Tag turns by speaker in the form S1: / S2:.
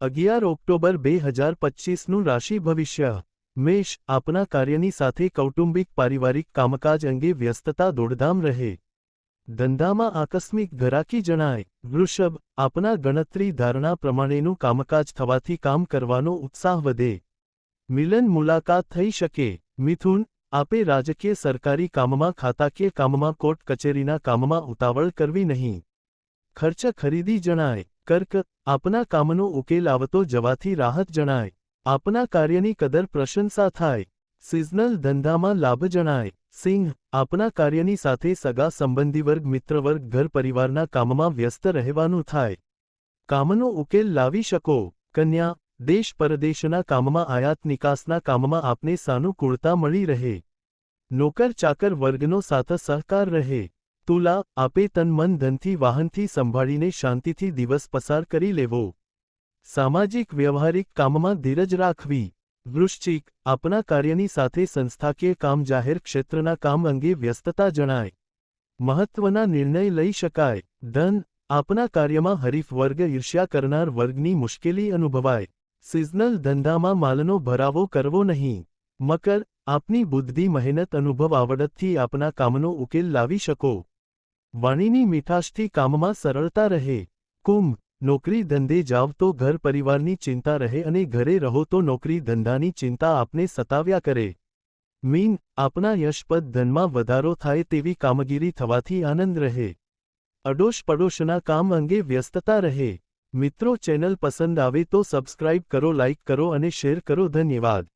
S1: અગિયાર ઓક્ટોબર બે હજાર પચીસનું રાશિ ભવિષ્ય. મેષ આપના કાર્યની સાથે કૌટુંબિક પારિવારિક કામકાજ અંગે વ્યસ્તતા દોડધામ રહે. ધંધામાં આકસ્મિક ઘરાકી જણાય. વૃષભ આપના ગણતરી ધારણા પ્રમાણેનું કામકાજ થવાથી કામ કરવાનો ઉત્સાહ વધે. મિલન મુલાકાત થઈ શકે. મિથુન આપે રાજકીય સરકારી કામમાં ખાતાકીય કામમાં કોર્ટ કચેરીના કામમાં ઉતાવળ કરવી નહીં. ખર્ચ ખરીદી જણાય. કર્ક, આપના કામનો ઉકેલ આવતો જવાથી રાહત જણાય. આપના કાર્યની કદર પ્રશંસા થાય. સિઝનલ ધંધામાં લાભ જણાય. સિંહ, આપના કાર્યની સાથે સગા સંબંધીવર્ગ મિત્રવર્ગ ઘર પરિવારના કામમાં વ્યસ્ત રહેવાનું થાય. કામનો ઉકેલ લાવી શકો. કન્યા, દેશ પરદેશના કામમાં આયાત નિકાસના કામમાં આપને સાનુકૂળતા મળી રહે. નોકર ચાકર વર્ગનો સાથ સહકાર રહે. તુલા આપે તન મન ધનથી વાહનથી સંભાળીને શાંતિથી દિવસ પસાર કરી લેવો. સામાજિક વ્યવહારિક કામમાં ધીરજ રાખવી. વૃશ્ચિક, આપના કાર્યની સાથે સંસ્થાકીય કામ જાહેર ક્ષેત્રના કામ અંગે વ્યસ્તતા જણાય. મહત્વના નિર્ણય લઈ શકાય. ધન, આપના કાર્યમાં હરીફ વર્ગ ઈર્ષ્યા કરનાર વર્ગની મુશ્કેલી અનુભવાય. સિઝનલ ધંધામાં માલનો ભરાવો કરવો નહીં. મકર, આપની બુદ્ધિ મહેનત અનુભવ આવડતથી આપના કામનો ઉકેલ લાવી શકો. વાણીની મીઠાશથી કામમાં સરળતા રહે. કુંભ, નોકરી ધંધે જાવ તો ઘર પરિવારની ચિંતા રહે અને ઘરે રહો તો નોકરી ધંધાની ચિંતા આપને સતાવ્યા કરે. મીન, આપના યશપદ ધનમાં વધારો થાય તેવી કામગીરી થવાથી આનંદ રહે. અડોશ પડોશના કામ અંગે વ્યસ્તતા રહે. મિત્રો ચેનલ પસંદ આવે તો સબસ્ક્રાઇબ કરો, લાઇક કરો અને શેર કરો. ધન્યવાદ.